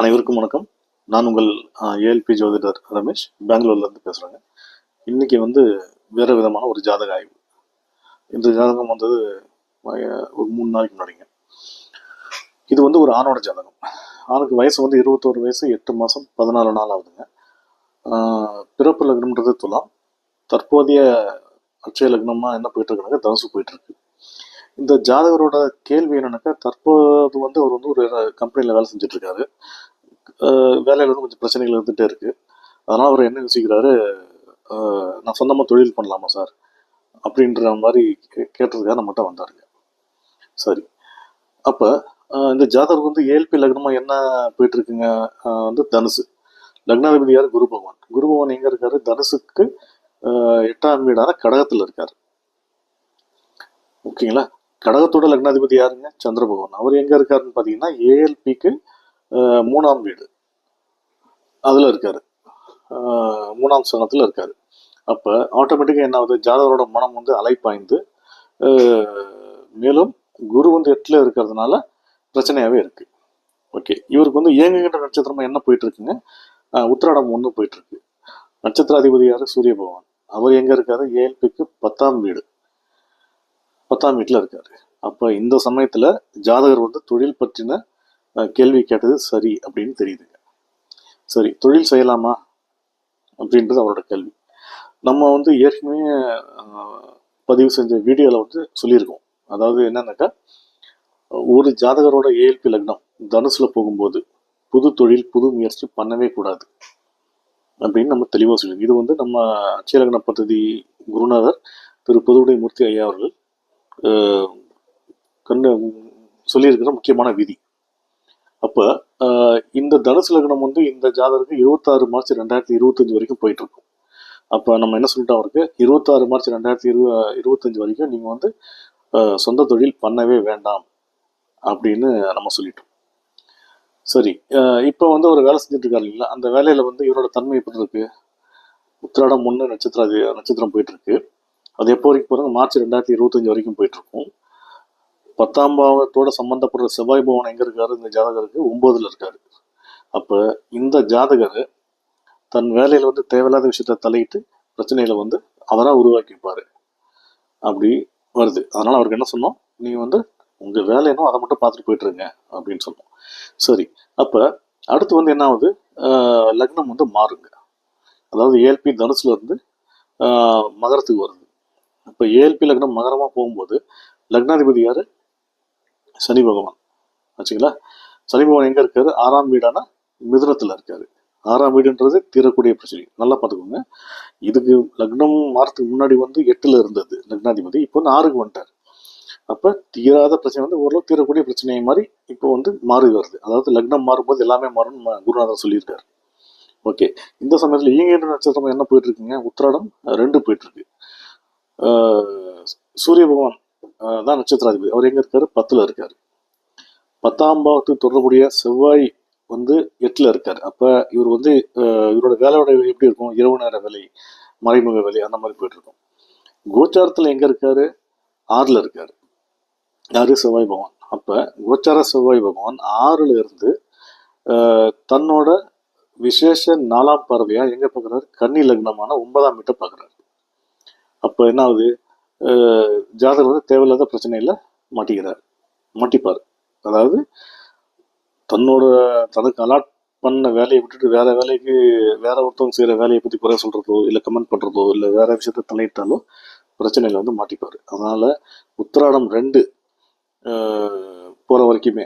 அனைவருக்கும் வணக்கம். நான் உங்கள் ஏஎல்பி ஜோதிடர் ரமேஷ். பெங்களூர்லேருந்து பேசுகிறேங்க இன்றைக்கி வந்து வேறு விதமான ஒரு ஜாதக ஆய்வு. இந்த ஜாதகம் வந்தது ஒரு மூணு நாளைக்கு முன்னாடிங்க. இது வந்து ஒரு ஆணோட ஜாதகம். ஆணுக்கு வயசு வந்து இருபத்தோரு வயசு எட்டு மாதம் பதினாலு நாள் ஆகுதுங்க. பிறப்பு லக்னம்ன்றது துலாம். தற்போதைய அட்சய லக்னமாக என்ன போயிட்டுருக்குனாக்க தனுசு போயிட்டுருக்கு இந்த ஜாதகரோட கேள்வி என்னன்னாக்கா தற்போது வந்து அவர் வந்து ஒரு கம்பெனியில் வேலை செஞ்சுட்டு இருக்காரு வேலையில் வந்து கொஞ்சம் பிரச்சனைகள் இருந்துகிட்டே இருக்கு. அதனால் அவர் என்ன யோசிக்கிறாரு நான் சொந்தமாக தொழில் பண்ணலாமா சார்? அப்படின்ற மாதிரி கே- கேட்டதுக்காக நம்மகிட்ட வந்தாருங்க. சரி. அப்போ இந்த ஜாதகருக்கு வந்து ஏல்பி லக்னமாக என்ன போயிட்டு இருக்குங்க வந்து தனுசு. லக்னாதிபதி யார்? குரு பகவான். குரு பகவான் எங்கே இருக்காரு? தனுசுக்கு எட்டாம் வீடான கடகத்தில் இருக்கார். ஓகேங்களா? கடகத்தோட லக்னாதிபதி யாருங்க? சந்திரபகவான். அவர் எங்க இருக்காருன்னு பார்த்தீங்கன்னா ஏஎல்பிக்கு மூணாம் வீடு. அதில் இருக்காரு. மூணாம் சனத்தில் இருக்காரு. அப்போ ஆட்டோமேட்டிக்காக என்ன ஆகுது? ஜாதகரோட மனம் வந்து அலைப்பாய்ந்து மேலும் குரு வந்து எட்டில் இருக்கிறதுனால பிரச்சனையாகவே இருக்குது ஓகே. இவருக்கு வந்து இயங்குகின்ற நட்சத்திரமாக என்ன போயிட்டு இருக்குங்க உத்திராடம் ஒன்று போயிட்டு இருக்கு நட்சத்திராதிபதி சூரிய பகவான் அவர் எங்கே இருக்காரு? ஏஎல்பிக்கு பத்தாம் வீடு. பத்தாம் வீட்டில் இருக்காரு. அப்போ இந்த சமயத்தில் ஜாதகர் வந்து தொழில் பற்றின கேள்வி கேட்டது சரி அப்படின்னு தெரியுதுங்க. சரி தொழில் செய்யலாமா அப்படின்றது அவரோட கேள்வி. நம்ம வந்து ஏற்கனவே பதிவு செஞ்ச வீடியோவில் வந்து சொல்லியிருக்கோம். அதாவது என்னன்னாக்கா ஒரு ஜாதகரோட ஏஎல்பி லக்னம் தனுசில் போகும்போது புது தொழில் புது முயற்சி பண்ணவே கூடாது அப்படின்னு நம்ம தெளிவாக சொல்லியிருக்கோம். இது வந்து நம்ம அட்சய லக்ன பദ്ധதி குருநாதர் திரு புதுவுடை மூர்த்தி ஐயா அவர்கள் கண்ணு சொல்லியிருக்கிற முக்கியமான விதி. அப்போ இந்த தனுசு லக்னம் வந்து இந்த ஜாதகருக்கு இருபத்தாறு மார்ச் ரெண்டாயிரத்தி இருபத்தஞ்சு வரைக்கும் போயிட்டு இருக்கும் அப்போ நம்ம என்ன சொல்லிட்டோம் அவருக்கு? இருபத்தாறு மார்ச் ரெண்டாயிரத்தி இரு இருபத்தஞ்சு வரைக்கும் நீங்கள் வந்து சொந்த தொழில் பண்ணவே வேண்டாம் அப்படின்னு நம்ம சொல்லிட்டோம். சரி இப்போ வந்து ஒரு வேலை செஞ்சுட்டு இருக்காரு இல்லைங்களா? அந்த வேலையில் வந்து இவரோட தன்மை எப்படி இருக்கு? உத்திராடம் ஒன்று நட்சத்திர நட்சத்திரம் போயிட்டு இருக்கு அது எப்போ வரைக்கும் போகிறாங்க மார்ச் ரெண்டாயிரத்தி இருபத்தஞ்சி வரைக்கும் போயிட்டுருக்கும். பத்தாம் பாவத்தோட சம்மந்தப்படுற செவ்வாய் பவன் எங்கே இருக்காரு? இந்த ஜாதகருக்கு ஒம்பதில் இருக்காரு. அப்போ இந்த ஜாதகர் தன் வேலையில் வந்து தேவையில்லாத விஷயத்த தலையிட்டு பிரச்சனைகளை வந்து அவராக உருவாக்கிப்பார். அப்படி வருது. அதனால் அவருக்கு என்ன சொன்னோம்? நீங்கள் வந்து உங்கள் வேலை அதை மட்டும் பார்த்துட்டு போயிட்டுருங்க அப்படின்னு சொன்னோம். சரி. அப்போ அடுத்து வந்து என்ன ஆகுது? லக்னம் வந்து மாறுங்க. அதாவது ஏல்பி தனுசுல இருந்து மகரத்துக்கு வருது. இப்போ ஏஎல்பி லக்னம் மகரமாக போகும்போது லக்னாதிபதி யார்? சனி பகவான். ஆச்சுங்களா? சனி பகவான் எங்கே இருக்காரு? ஆறாம் வீடான மிதுனத்தில் இருக்காரு. ஆறாம் வீடுன்றது தீரக்கூடிய பிரச்சனை. நல்லா பார்த்துக்கோங்க. இதுக்கு லக்னம் மாறத்துக்கு முன்னாடி வந்து எட்டில் இருந்தது லக்னாதிபதி. இப்போ வந்து ஆறுக்கு வந்துட்டார். அப்போ தீராத பிரச்சனை வந்து ஓரளவு தீரக்கூடிய பிரச்சனை மாதிரி இப்போ வந்து மாறி வருது. அதாவது லக்னம் மாறும்போது எல்லாமே மாறும்னு குருநாதர் சொல்லியிருக்காரு. ஓகே. இந்த சமயத்தில் ஈங்கேன்ற நட்சத்திரம் என்ன போயிட்டு இருக்குங்க? உத்திராடம் ரெண்டு போயிட்டு இருக்கு. சூரிய பகவான் தான் நட்சத்திராதிபதி. அவர் எங்கே இருக்காரு? பத்தில் இருக்கார். பத்தாம் பாவத்துக்கு தொடர்புடைய செவ்வாய் வந்து எட்டில் இருக்கார். அப்போ இவர் வந்து இவரோட வேலையோட எப்படி இருக்கும்? இரவு நேர வேலை மறைமுக வேலை அந்த மாதிரி போயிட்டுருக்கும் கோச்சாரத்தில் எங்கே இருக்கார்? ஆறில் இருக்கார். யார்? யாரு செவ்வாய் பகவான். அப்போ கோச்சார செவ்வாய் பகவான் ஆறில் இருந்து தன்னோட விசேஷ நாலாம் பறவையாக எங்கே பார்க்குறாரு கன்னி லக்னமான ஒன்பதாம் வீட்டை பார்க்குறாரு அப்போ என்ன ஆகுது ஜாதகர் வந்து தேவையில்லாத பிரச்சனையில் மாட்டிக்கிறார். மாட்டிப்பார். அதாவது தன்னோட தனக்கு அலாட் பண்ண வேலையை விட்டுட்டு வேற வேலைக்கு வேற ஒருத்தவங்க செய்கிற வேலையை பற்றி குறை சொல்கிறதோ இல்லை கமெண்ட் பண்ணுறதோ இல்லை வேற விஷயத்த தலையிட்டாலோ பிரச்சனையில் வந்து மாட்டிப்பார். அதனால் உத்திராடம் ரெண்டு போகிற வரைக்குமே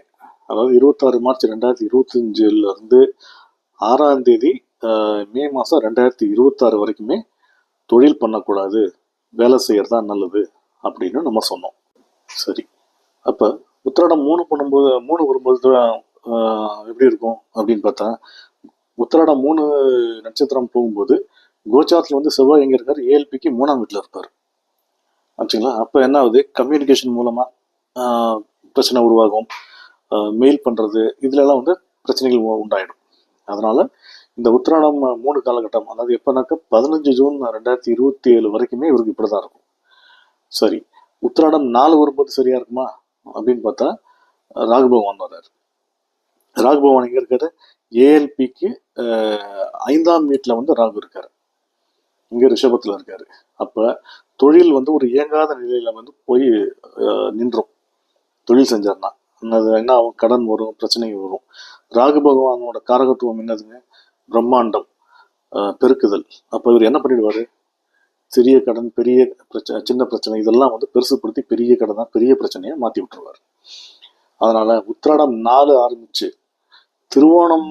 அதாவது இருபத்தாறு மார்ச் ரெண்டாயிரத்தி இருபத்தஞ்சிலருந்து ஆறாம் தேதி மே மாதம் ரெண்டாயிரத்தி இருபத்தாறு வரைக்குமே தொழில் பண்ணக்கூடாது. வேலை செய்கிறது தான் நல்லது அப்படின்னு நம்ம சொன்னோம். சரி. அப்போ உத்திராடம் மூணு பண்ணும்போது மூணு வரும்போது எப்படி இருக்கும் அப்படின்னு பார்த்தா உத்திராடம் மூணு நட்சத்திரம் போகும்போது கோச்சாரத்தில் வந்து செவ்வாய் எங்கே இருக்கார்? ஏஎல்பிக்கு மூணாம் வீட்டில் இருப்பார். ஆச்சுங்களா? அப்போ என்ன ஆகுது? கம்யூனிகேஷன் மூலமாக பிரச்சனை உருவாகும். மெயில் பண்ணுறது இதுலலாம் வந்து பிரச்சனைகள் உண்டாயிடும். அதனால் இந்த உத்திராடம் மூணு காலகட்டம் அதாவது எப்போனாக்கா பதினஞ்சு ஜூன் ரெண்டாயிரத்தி இருபத்தி ஏழு வரைக்குமே இவருக்கு இப்படிதான் இருக்கும். சரி உத்திராடம் நாலு வரும்போது சரியா இருக்குமா அப்படின்னு பார்த்தா ராகு பகவான் வர்றாரு. ராகு இருக்காரு? ஏஎல்பிக்கு ஐந்தாம் வீட்டில் வந்து ராகு இருக்காரு. இங்க ரிஷபத்துல இருக்காரு. அப்ப தொழில் வந்து ஒரு இயங்காத நிலையில வந்து போய் அஹ், நின்றும். தொழில் செஞ்சார்னா. அது என்ன ஆகும்? கடன் வரும் பிரச்சனை வரும். ராகு பகவானோட காரகத்துவம் என்னதுங்க? பிரம்மாண்டம் பெருக்குதல். அப்போ இவர் என்ன பண்ணிடுவார்? சிறிய கடன் பெரிய பிரச்சனை சின்ன பிரச்சனை இதெல்லாம் வந்து பெருசுப்படுத்தி பெரிய கடனா பெரிய பிரச்சனையை மாற்றி விட்டுருவார். அதனால் உத்திராடம் நாலு ஆரம்பிச்சு திருவோணம்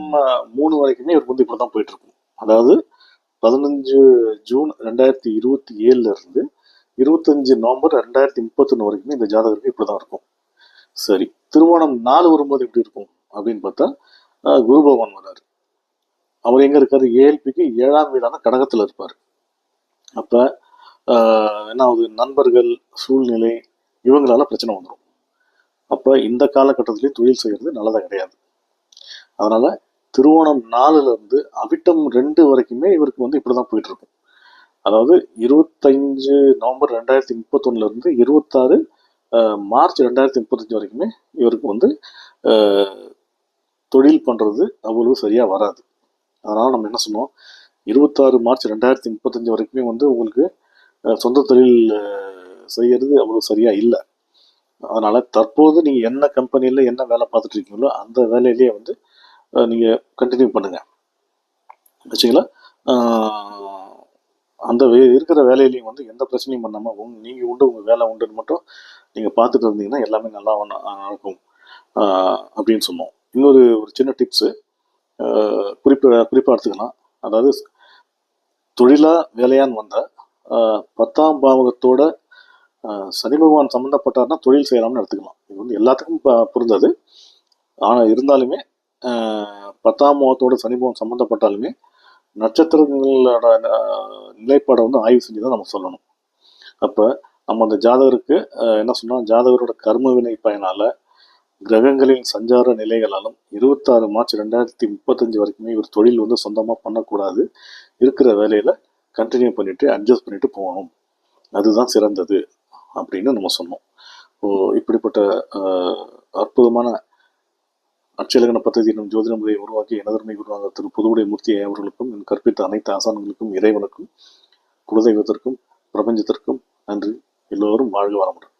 மூணு வரைக்குமே இவருக்கு வந்து இப்படிதான் தான் இருக்கும் அதாவது பதினஞ்சு ஜூன் ரெண்டாயிரத்தி இருபத்தி ஏழுல இருந்து இருபத்தஞ்சு நவம்பர் ரெண்டாயிரத்தி முப்பத்தொன்று வரைக்குமே இந்த ஜாதகருக்கு இப்படிதான் இருக்கும். சரி திருவோணம் நாலு வரும்போது எப்படி இருக்கும்? அப்படின்னு பார்த்தா அஹ், குரு பகவான் வர்றாரு. அவர் எங்க இருக்காரு? ஏஎல்பிக்கு ஏழாம் வீடான கடகத்துல இருப்பார். அப்ப என்ன ஆகுது? நண்பர்கள் சூழ்நிலை இவங்களால பிரச்சனை வந்துடும் அப்ப இந்த காலகட்டத்திலேயே தொழில் செய்யறது நல்லதாக கிடையாது. அதனால திருவோணம் நாலுல இருந்து அவிட்டம் ரெண்டு வரைக்குமே இவருக்கு வந்து இப்படிதான் போயிட்டு இருக்கும் அதாவது இருபத்தஞ்சு நவம்பர் ரெண்டாயிரத்தி முப்பத்தொன்னுல இருந்து இருபத்தாறு மார்ச் ரெண்டாயிரத்தி முப்பத்தஞ்சு வரைக்குமே இவருக்கு வந்து தொழில் பண்ணுறது அவ்வளவு சரியாக வராது. அதனால் நம்ம என்ன சொன்னோம்? இருபத்தாறு மார்ச் ரெண்டாயிரத்தி முப்பத்தஞ்சு வரைக்குமே வந்து உங்களுக்கு சொந்த தொழில் செய்கிறது அவ்வளோ சரியாக இல்லை. அதனால் தற்போது நீங்கள் என்ன கம்பெனியில் என்ன வேலை பார்த்துட்டு இருக்கீங்களோ அந்த வேலையிலேயே வந்து நீங்கள் கண்டினியூ பண்ணுங்கள் வச்சுங்களா அந்த வே- இருக்கிற வேலையிலையும் வந்து எந்த பிரச்சனையும் பண்ணாமல் உங் நீங்கள் உண்டு உங்கள் வேலை உண்டுன்னு மட்டும் நீங்கள் பார்த்துட்டு இருந்தீங்கன்னா எல்லாமே நல்லா நடக்கும். அப்படின்னு சொன்னோம். இன்னொரு ஒரு சின்ன டிப்ஸு குறிப்பு குறிப்பாக எடுத்துக்கலாம் அதாவது தொழிலா வேலையான்னு வந்த பத்தாம் பாவகத்தோட சனி பகவான் சம்மந்தப்பட்டார்னா தொழில் செய்யலாம்னு எடுத்துக்கலாம். இது வந்து எல்லாத்துக்கும் ப- பொருந்தது. ஆனால் இருந்தாலுமே பத்தாம் பாவத்தோட சனி பகவான் சம்மந்தப்பட்டாலுமே நட்சத்திரங்களோட நிலைப்பாடை வந்து ஆய்வு செஞ்சு தான் நம்ம சொல்லணும். அப்போ நம்ம அந்த ஜாதகருக்கு என்ன சொன்னால் ஜாதகரோட கர்ம வினை பயனால கிரகங்களின் சஞ்சார நிலைகளாலும் இருபத்தாறு மார்ச் ரெண்டாயிரத்தி முப்பத்தஞ்சு வரைக்குமே இவர் தொழில் வந்து சொந்தமாக பண்ணக்கூடாது. இருக்கிற வேலையில் கண்டினியூ பண்ணிட்டு அட்ஜஸ்ட் பண்ணிட்டு போகணும். அதுதான் சிறந்தது அப்படின்னு நம்ம சொன்னோம். ஓ இப்படிப்பட்ட அற்புதமான அச்சலகன பദ്ധதி எனும் ஜோதிட முறையை உருவாக்கி எனதர்மை குருவாக திரு புதுவுடை மூர்த்தி அவர்களுக்கும் என் கற்பித்த அனைத்து ஆசான்களுக்கும் இறைவனுக்கும் குலதெய்வத்திற்கும் பிரபஞ்சத்திற்கும் நன்றி. எல்லோரும் வாழ்க வளமுடன்.